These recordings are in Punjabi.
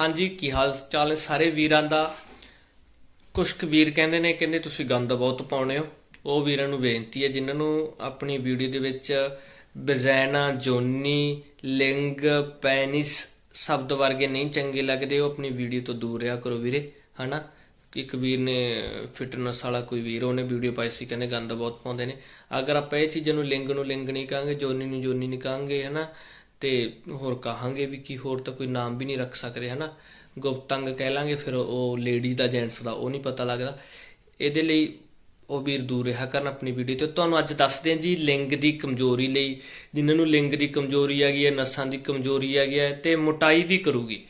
ਹਾਂਜੀ, ਕੀ ਹਾਲ ਚਾਲ ਹੈ ਸਾਰੇ ਵੀਰਾਂ ਦਾ? ਕੁਝ ਕੁ ਵੀਰ ਕਹਿੰਦੇ ਨੇ, ਕਹਿੰਦੇ ਤੁਸੀਂ ਗੰਦ ਬਹੁਤ ਪਾਉਣੇ ਹੋ। ਉਹ ਵੀਰਾਂ ਨੂੰ ਬੇਨਤੀ ਹੈ, ਜਿਨ੍ਹਾਂ ਨੂੰ ਆਪਣੀ ਵੀਡੀਓ ਦੇ ਵਿੱਚ ਬਜ਼ੈਨਾ ਜੋਨੀ, ਲਿੰਗ, ਪੈਨਿਸ ਸ਼ਬਦ ਵਰਗੇ ਨਹੀਂ ਚੰਗੇ ਲੱਗਦੇ, ਉਹ ਆਪਣੀ ਵੀਡੀਓ ਤੋਂ ਦੂਰ ਰਿਹਾ ਕਰੋ ਵੀਰੇ, ਹਨਾ? ਇੱਕ ਵੀਰ ਨੇ ਫਿਟਨੈਸ ਵਾਲਾ ਕੋਈ ਵੀਰ, ਉਹਨੇ ਵੀਡੀਓ ਪਾਈ ਸੀ, ਕਹਿੰਦੇ ਗੰਦ ਬਹੁਤ ਪਾਉਂਦੇ ਨੇ। ਅਗਰ ਆਪਾਂ ਇਹ ਚੀਜ਼ਾਂ ਨੂੰ ਲਿੰਗ ਨੂੰ ਲਿੰਗ ਨਹੀਂ ਕਹਾਂਗੇ, ਜੋਨੀ ਨੂੰ ਜੋਨੀ ਨਹੀਂ ਕਹਾਂਗੇ, ਹਨਾ? ਤੇ ਹੋਰ ਕਹਾਂਗੇ ਵੀ ਕੀ ਹੋਰ ਤਾਂ ਕੋਈ ਨਾਮ ਵੀ ਨਹੀਂ ਰੱਖ ਸਕਦੇ, ਹਨਾ? ਗੁਪਤੰਗ ਕਹਿ ਲਾਂਗੇ, ਫਿਰ ਉਹ ਲੇਡੀਜ਼ ਦਾ ਜੈਂਟਸ ਦਾ, ਉਹ ਨਹੀਂ ਪਤਾ ਲੱਗਦਾ। ਇਹਦੇ ਲਈ ਉਹ ਵੀਰ ਦੂਰ ਰਿਹਾ ਕਰਨ ਆਪਣੀ ਵੀਡੀਓ ਤੇ। ਤੁਹਾਨੂੰ ਅੱਜ ਦੱਸਦੇ ਹਾਂ ਜੀ, ਲਿੰਗ ਦੀ ਕਮਜ਼ੋਰੀ ਲਈ। ਜਿਨ੍ਹਾਂ ਨੂੰ ਲਿੰਗ ਦੀ ਕਮਜ਼ੋਰੀ ਆ ਗਈ ਹੈ, ਨਸਾਂ ਦੀ ਕਮਜ਼ੋਰੀ ਹੈਗੀ ਹੈ ਤੇ ਮੋਟਾਈ ਵੀ ਕਰੂਗੀ।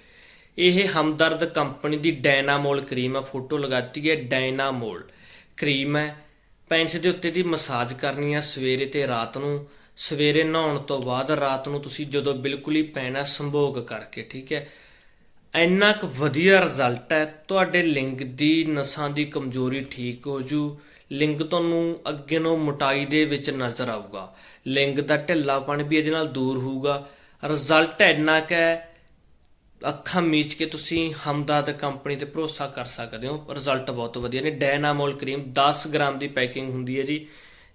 ਇਹ ਹਮਦਰਦ ਕੰਪਨੀ ਦੀ ਡਾਇਨਾਮੋਲ ਕਰੀਮ ਆ। ਫੋਟੋ ਲਗਾਤੀ ਹੈ ਡਾਇਨਾਮੋਲ ਕਰੀਮ ਹੈ। ਪੈਂਸ ਦੇ ਉੱਤੇ ਦੀ ਮਸਾਜ ਕਰਨੀ ਆ ਸਵੇਰੇ ਤੇ ਰਾਤ ਨੂੰ। ਸਵੇਰੇ ਨਹਾਉਣ ਤੋਂ ਬਾਅਦ ਰਾਤ ਨੂੰ ਤੁਸੀਂ ਜਦੋਂ ਬਿਲਕੁਲ ਹੀ ਪੈਣਾ ਸੰਭੋਗ ਕਰਕੇ, ਠੀਕ ਹੈ, ਇੰਨਾ ਕੁ ਵਧੀਆ ਰਿਜ਼ਲਟ ਹੈ, ਤੁਹਾਡੇ ਲਿੰਗ ਦੀ ਨਸਾਂ ਦੀ ਕਮਜ਼ੋਰੀ ਠੀਕ ਹੋ ਜੂ, ਲਿੰਗ ਤੁਹਾਨੂੰ ਅੱਗੇ ਨੂੰ ਮੋਟਾਈ ਦੇ ਵਿੱਚ ਨਜ਼ਰ ਆਊਗਾ, ਲਿੰਗ ਦਾ ਢਿੱਲਾਪਣ ਵੀ ਇਹਦੇ ਨਾਲ ਦੂਰ ਹੋਊਗਾ ਰਿਜ਼ਲਟ ਇੰਨਾ ਕੁ ਹੈ, ਅੱਖਾਂ ਮੀਚ ਕੇ ਤੁਸੀਂ ਹਮਦਰਦ ਕੰਪਨੀ ਤੇ ਭਰੋਸਾ ਕਰ ਸਕਦੇ ਹੋ ਰਿਜ਼ਲਟ ਬਹੁਤ ਵਧੀਆ ਨੇ ਡਾਇਨਾਮੋਲ ਕਰੀਮ 10 ਗ੍ਰਾਮ ਦੀ ਪੈਕਿੰਗ ਹੁੰਦੀ ਹੈ ਜੀ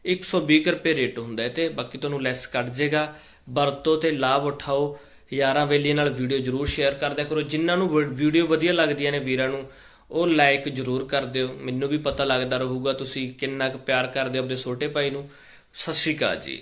120 ਕੁ ਰੁਪਏ ਰੇਟ ਹੁੰਦਾ ਹੈ ਤੇ ਬਾਕੀ ਤੁਹਾਨੂੰ ਲੈਸ ਕੱਟ ਜਾਏਗਾ ਵਰਤੋ ਤੇ ਲਾਭ ਉਠਾਓ। ਯਾਰਾਂ ਵੇਲੀਆਂ ਨਾਲ ਵੀਡੀਓ ਜਰੂਰ ਸ਼ੇਅਰ ਕਰਦਿਆ ਕਰੋ। ਜਿਨ੍ਹਾਂ ਨੂੰ ਵ- ਵੀਡੀਓ ਵਧੀਆ ਲੱਗਦੀਆਂ ਨੇ ਵੀਰਾਂ ਨੂੰ, ਉਹ ਲਾਈਕ ਜਰੂਰ ਕਰ ਦਿਓ। ਮੈਨੂੰ ਵੀ ਪਤਾ ਲੱਗਦਾ ਰਹੂਗਾ ਤੁਸੀਂ ਕਿੰਨਾ ਕੁ ਪਿਆਰ ਕਰਦੇ ਹੋ ਆਪਣੇ ਛੋਟੇ ਭਾਈ ਨੂੰ। ਸਤਿ ਸ਼੍ਰੀ ਅਕਾਲ ਜੀ।